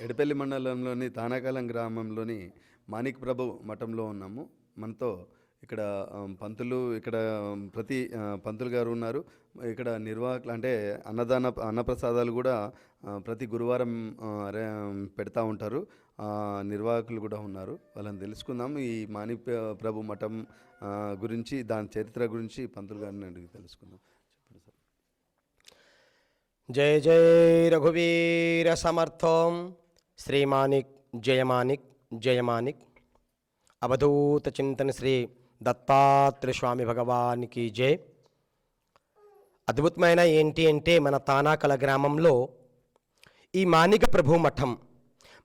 ఎడపల్లి మండలంలోని తానాకాలం గ్రామంలోని మాణిక్ ప్రభు మఠంలో ఉన్నాము. మనతో ఇక్కడ పంతులు ఇక్కడ ప్రతి పంతులు గారు ఉన్నారు. ఇక్కడ నిర్వాహకులు అంటే అన్నదాన అన్నప్రసాదాలు కూడా ప్రతి గురువారం అరే- పెడతా ఉంటారు. నిర్వాహకులు కూడా ఉన్నారు. వాళ్ళని తెలుసుకుందాం ఈ మాణిక్ ప్రభు మఠం గురించి దాని చరిత్ర గురించి పంతులు గారిని అడిగి తెలుసుకుందాం. జయ జయ రఘువీర సమర్థం. శ్రీమానిక్ జయమానిక్ జయమానిక్ అవధూత చింతన శ్రీ దత్తాత్రేయ స్వామి భగవానికి జై అద్భుతమైన ఏంటి అంటే మన తానాకల గ్రామంలో ఈ మానిక ప్రభు మఠం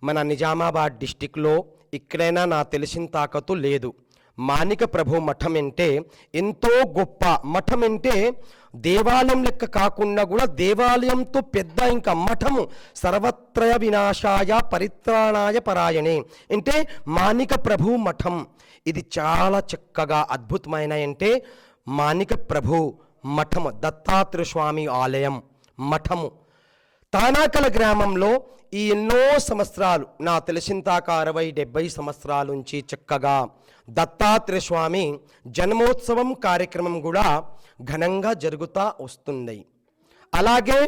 మన నిజామాబాద్ డిస్టిక్లో ఇక్కడైనా నా తెలిసిన తాకతు లేదు. మానిక ప్రభు మఠం అంటే ఎంతో గొప్ప. మఠం అంటే దేవాలయం లెక్క కాకుండా కూడా దేవాలయంతో పెద్ద ఇంకా మఠము. సర్వత్రయ వినాశాయ పరిత్రాణాయ పరాయణే. అంటే మానిక ప్రభు మఠం. ఇది చాలా చక్కగా అద్భుతమైన అంటే మానిక ప్రభు మఠము దత్తాత్రేయ స్వామి ఆలయం మఠము. తానాకల గ్రామంలో ఈ ఎన్నో సంవత్సరాలు నా తెలిసింతాక అరవై డెబ్బై సంవత్సరాల నుంచి చక్కగా దత్తాత్రేయ స్వామి జన్మోత్సవం కార్యక్రమం కూడా ఘనంగా జరుగుతూ వస్తుంది. అలాగే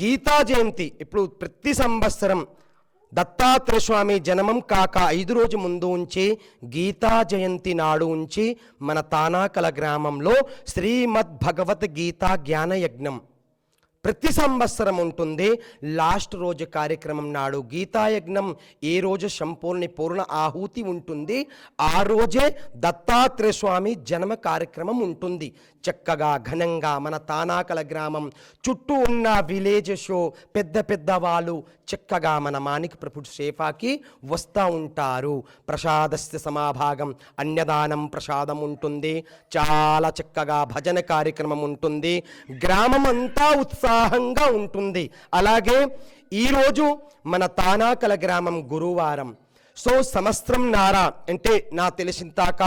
గీతా జయంతి ఇప్పుడు ప్రతి సంవత్సరం దత్తాత్రేయ స్వామి జనమం కాక ఐదు రోజు ముందు ఉంచి గీతా జయంతి నాడు ఉంచి మన తానాకల గ్రామంలో శ్రీమద్ భగవద్గీత జ్ఞాన యజ్ఞం ప్రతి సంవత్సరం ఉంటుంది. లాస్ట్ రోజు కార్యక్రమం నాడు గీతాయజ్ఞం. ఏ రోజు సంపూర్ణ పూర్ణ ఆహుతి ఉంటుంది. ఆ రోజే దత్తాత్రేయ స్వామి జన్మ కార్యక్రమం ఉంటుంది. చక్కగా ఘనంగా మన తానాకల గ్రామం చుట్టూ ఉన్న విలేజ్ షో పెద్ద పెద్ద వాళ్ళు చక్కగా మన మాణిక్ ప్రభుడు సేఫాకి వస్తూ ఉంటారు. ప్రసాదస్య సమాభాగం అన్నదానం ప్రసాదం ఉంటుంది. చాలా చక్కగా భజన కార్యక్రమం ఉంటుంది. గ్రామం అంతా ఉత్సాహంగా ఉంటుంది. అలాగే ఈరోజు మన తానాకల గ్రామం గురువారం. సో సంవత్సరం నారా అంటే నా తెలిసింతాక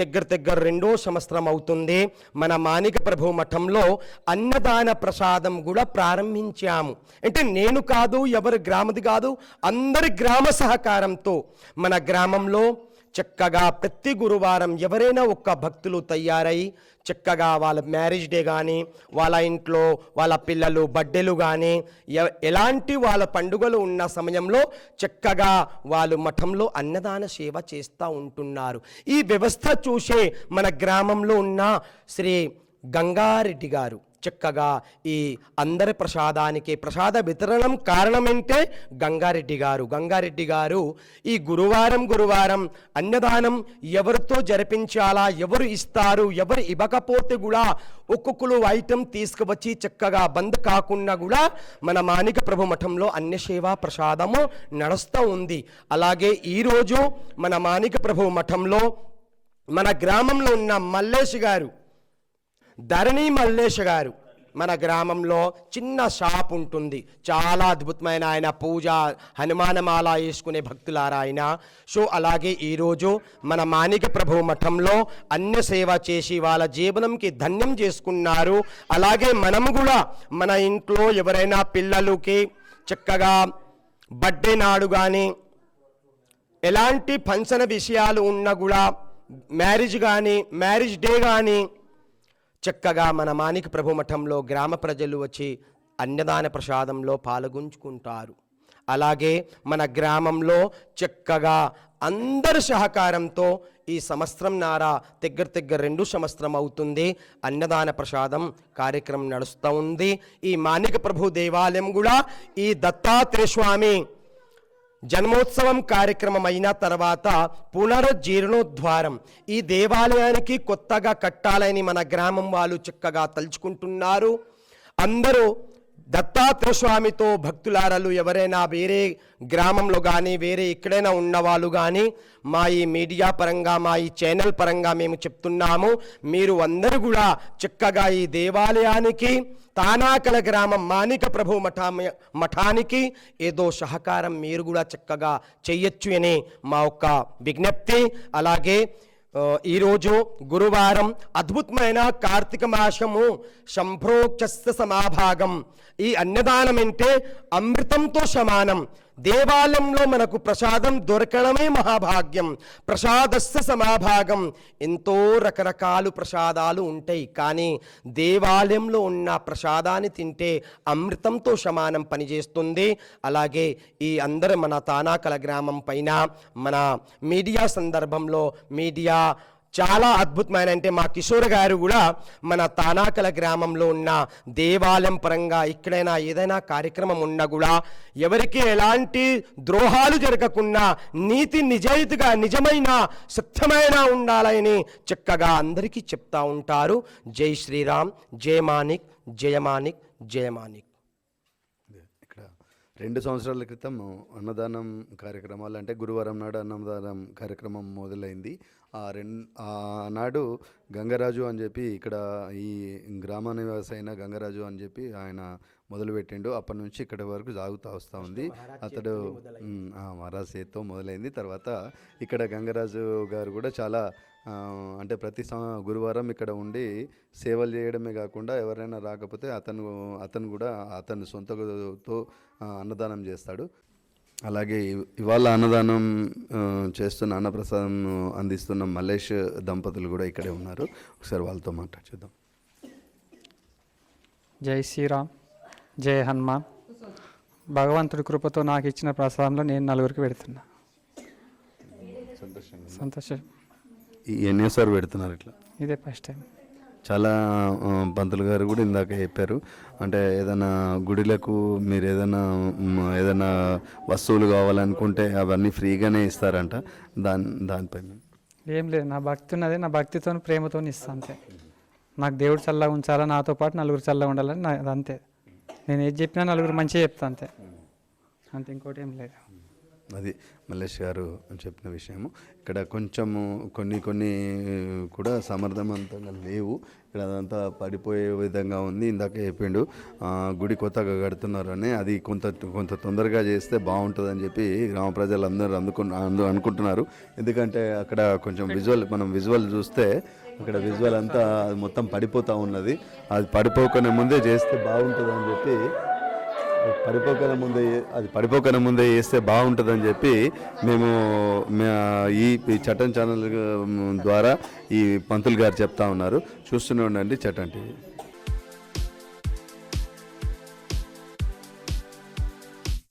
దగ్గర దగ్గర రెండో సంవత్సరం అవుతుంది. మన మానిక ప్రభు మఠంలో అన్నదాన ప్రసాదం కూడా ప్రారంభించాము. అంటే నేను కాదు ఎవరి గ్రామది కాదు అందరి గ్రామ సహకారంతో మన గ్రామంలో చక్కగా ప్రతి గురువారం ఎవరైనా ఒక్క భక్తులు తయారై చక్కగా వాళ్ళ మ్యారేజ్ డే కానీ వాళ్ళ ఇంట్లో వాళ్ళ పిల్లలు బర్త్డేలు కానీ ఎ- ఎలాంటి వాళ్ళ పండుగలు ఉన్న సమయంలో చక్కగా వాళ్ళు మఠంలో అన్నదాన సేవ చేస్తూ ఉంటున్నారు. ఈ వ్యవస్థ చూసే మన గ్రామంలో ఉన్న శ్రీ గంగారెడ్డి గారు చక్కగా ఈ అందరి ప్రసాదానికి ప్రసాద వితరణం కారణమంటే గంగారెడ్డి గారు. గంగారెడ్డి గారు ఈ గురువారం గురువారం అన్నదానం ఎవరితో జరిపించాలా ఎవరు ఇస్తారు ఎవరు ఇవ్వకపోతే కూడా ఒక్కొక్కరు ఐటెం తీసుకువచ్చి చక్కగా బంద్ కాకుండా కూడా మన మానిక ప్రభు మఠంలో అన్య సేవా ప్రసాదము నడుస్తూ ఉంది. అలాగే ఈరోజు మన మానిక ప్రభు మఠంలో మన గ్రామంలో ఉన్న మల్లేష్ గారు ధరణి మల్లేష్ గారు. మన గ్రామంలో చిన్న షాప్ ఉంటుంది. చాలా అద్భుతమైన ఆయన పూజ హనుమానమాల వేసుకునే భక్తులారా ఆయన. సో అలాగే ఈరోజు మన మాణిక ప్రభు మఠంలో అన్న సేవ చేసి వాళ్ళ జీవనంకి ధన్యం చేసుకున్నారు. అలాగే మనము కూడా మన ఇంట్లో ఎవరైనా పిల్లలకి చక్కగా బర్త్డే నాడు కానీ ఎలాంటి ఫంక్షన్ విషయాలు ఉన్నా కూడా మ్యారేజ్ కానీ మ్యారేజ్ డే కానీ చక్కగా మన మాణిక ప్రభు మఠంలో గ్రామ ప్రజలు వచ్చి అన్నదాన ప్రసాదంలో పాల్గొంచుకుంటారు. అలాగే మన గ్రామంలో చక్కగా అందరి సహకారంతో ఈ సంవత్సరం నారా దగ్గర దగ్గర రెండు సంవత్సరం అవుతుంది. అన్నదాన ప్రసాదం కార్యక్రమం నడుస్తూ ఉంది. ఈ మాణిక ప్రభు దేవాలయం కూడా ఈ దత్తాత్రేయ స్వామి జన్మోత్సవం కార్యక్రమం అయిన తర్వాత పునరుజ్జీర్ణోద్వారం. ఈ దేవాలయానికి కొత్తగా కట్టాలని మన గ్రామం వాళ్ళు చక్కగా తలుచుకుంటున్నారు. అందరూ దత్తాత్రేయ స్వామితో భక్తులారలు ఎవరైనా వేరే గ్రామంలో కానీ వేరే ఎక్కడైనా ఉన్నవాళ్ళు కానీ మా ఈ మీడియా పరంగా మా ఈ ఛానల్ పరంగా మేము చెప్తున్నాము. మీరు అందరూ కూడా చక్కగా ఈ దేవాలయానికి తానాకల గ్రామం మానిక ప్రభు మఠా మఠానికి ఏదో సహకారం మీరు కూడా చక్కగా చెయ్యొచ్చు అని మా యొక్క విజ్ఞప్తి. అలాగే ఈరోజు గురువారం అద్భుతమైన కార్తీక మాసము సంప్రోక్షస్త సమాభాగం. ఈ అన్నదానం అంటే అమృతంతో సమానం. దేవాలయంలో మనకు ప్రసాదం దొరకడమే మహాభాగ్యం. ప్రసాదస్య సమాభాగం. ఎంతో రకరకాలు ప్రసాదాలు ఉంటాయి. కానీ దేవాలయంలో ఉన్న ప్రసాదాన్ని తింటే అమృతంతో సమానం పనిచేస్తుంది. అలాగే ఈ అందరు మన తానాకల గ్రామం పైన మన మీడియా సందర్భంలో మీడియా చాలా అద్భుతమైన అంటే మా కిషోర్ గారు కూడా మన తానాకల గ్రామంలో ఉన్న దేవాలయం పరంగా ఎక్కడైనా ఏదైనా కార్యక్రమం ఉన్నా కూడా ఎవరికి ఎలాంటి ద్రోహాలు జరగకుండా నీతి నిజాయితీగా నిజమైన సత్యమైన ఉండాలని చక్కగా అందరికీ చెప్తా ఉంటారు. జై శ్రీరామ్ జయమానిక్ జయమానిక్ జయమానిక్ రెండు సంవత్సరాల క్రితం అన్నదానం కార్యక్రమాలు అంటే గురువారం నాడు అన్నదానం కార్యక్రమం మొదలైంది. ఆ రెం ఆనాడు గంగరాజు అని చెప్పి ఇక్కడ ఈ గ్రామ నివాసి అయిన గంగరాజు అని చెప్పి ఆయన మొదలుపెట్టిండు. అప్పటి నుంచి ఇక్కడి వరకు సాగుతూ వస్తూ ఉంది. అతడు మహారాజ్ చేత్తో మొదలైంది. తర్వాత ఇక్కడ గంగరాజు గారు కూడా చాలా అంటే ప్రతి గురువారం ఇక్కడ ఉండి సేవలు చేయడమే కాకుండా ఎవరైనా రాకపోతే అతను అతను కూడా అతను సొంతతో అన్నదానం చేస్తాడు. అలాగే ఇవాళ అన్నదానం చేస్తున్న అన్నప్రసాదం అందిస్తున్న మల్లేష్ దంపతులు కూడా ఇక్కడే ఉన్నారు. ఒకసారి వాళ్ళతో మాట్లాడుదాం జై శ్రీరామ్ జై హనుమాన్. భగవంతుడి కృపతో నాకు ఇచ్చిన ప్రసాదంలో నేను నలుగురికి పెడుతున్నా. సంతోషంగా సంతోషం. ఎన్నిసార్లు పెడుతున్నారు ఇట్లా. ఇదే ఫస్ట్ టైం. చాలా పంతులు గారు కూడా ఇందాక చెప్పారు. అంటే ఏదైనా గుడిలకు మీరు ఏదైనా ఏదైనా వస్తువులు కావాలనుకుంటే అవన్నీ ఫ్రీగానే ఇస్తారంట. దాని దానిపై ఏం లేదు నా భక్తి ఉన్నది నా భక్తితో ప్రేమతో ఇస్తా అంతే. నాకు దేవుడు చల్లగా ఉంచాలా నాతో పాటు నలుగురు చల్లగా ఉండాలని అంతే. నేను ఏది చెప్పినా నలుగురు మంచిగా చెప్తా అంతే. అంతే ఇంకోటి ఏం లేదు. అది మల్లేష్ గారు చెప్పిన విషయము. ఇక్కడ కొంచెము కొన్ని కొన్ని కూడా సమర్థవంతంగా లేవు. ఇక్కడ అదంతా పడిపోయే విధంగా ఉంది. ఇందాక చెప్పిండు గుడి కొత్తగా కడుతున్నారు అని అది కొంత కొంత తొందరగా చేస్తే బాగుంటుందని చెప్పి గ్రామ ప్రజలందరూ అందుకు అందు అనుకుంటున్నారు. ఎందుకంటే అక్కడ కొంచెం విజువల్ మనం విజువల్ చూస్తే అక్కడ విజువల్ అంతా అది మొత్తం పడిపోతూ ఉన్నది. అది పడిపోకుండా ముందే చేస్తే బాగుంటుందని చెప్పి పడిపోకన ముందే అది పడిపోకన ముందే వేస్తే బాగుంటుందని చెప్పి మేము ఈ ఈ చట్టం ఛానల్ ద్వారా ఈ పంతులు గారు చెప్తా ఉన్నారు. చూస్తూనే ఉండండి చట్టం టీవీ.